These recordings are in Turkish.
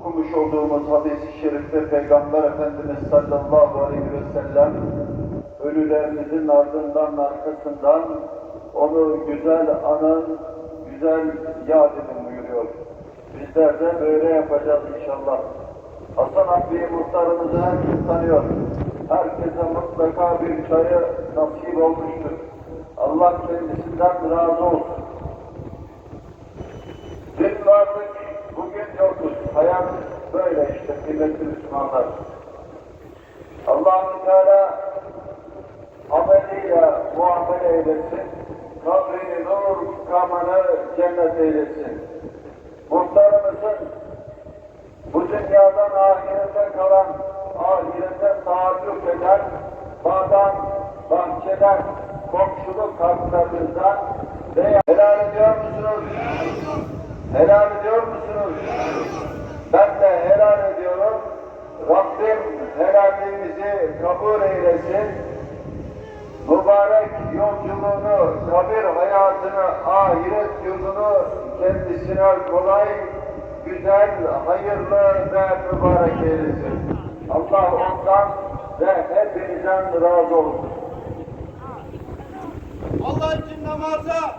okumuş olduğumuz hadis-i şerifte Peygamber Efendimiz sallallahu aleyhi ve sellem ölülerimizin ardından arkasından onu güzel anın, güzel yad edin buyuruyor. Bizler de böyle yapacağız inşallah. Hasan Abdi muhtarımızı herkes tanıyor. Herkese mutlaka bir çayı nasip olmuştur. Allah kendisinden razı olsun. Kıymetli Müslümanlar. allah Teala ameliyle muamele eylesin. Kabrini nur, kamanı cennet eylesin. Muhtarımızın bu dünyadan ahirete kalan, ahirete taalluk eden bağdan, bahçeden, komşuluk haklarından veya helal ediyor musunuz? Helal ediyor musunuz? Ben de helal kabul eylesin. Mübarek yolculuğunu, kabir hayatını, ahiret yolunu kendisine kolay, güzel, hayırlı ve mübarek eylesin. Allah ondan ve hepinizden razı olsun. Allah için namaza,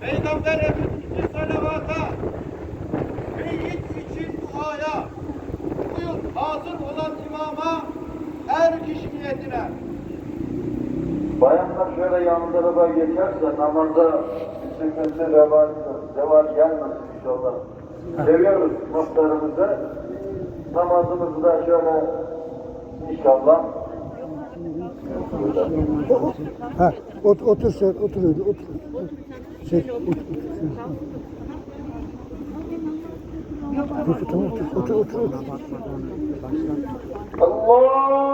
Peygamber Efendimiz'in salavata, niyetine. Bayanlar şöyle yan tarafa geçerse namaza bir sıkıntı reval, reval gelmesin inşallah. Seviyoruz muhtarımızı. Namazımızı da şöyle inşallah. Ha, ot, otur sen, otur öyle, otur. Şey, otur, otur. Otur, otur, otur, otur, otur. Allahu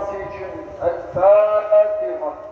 rızası için El Fatiha.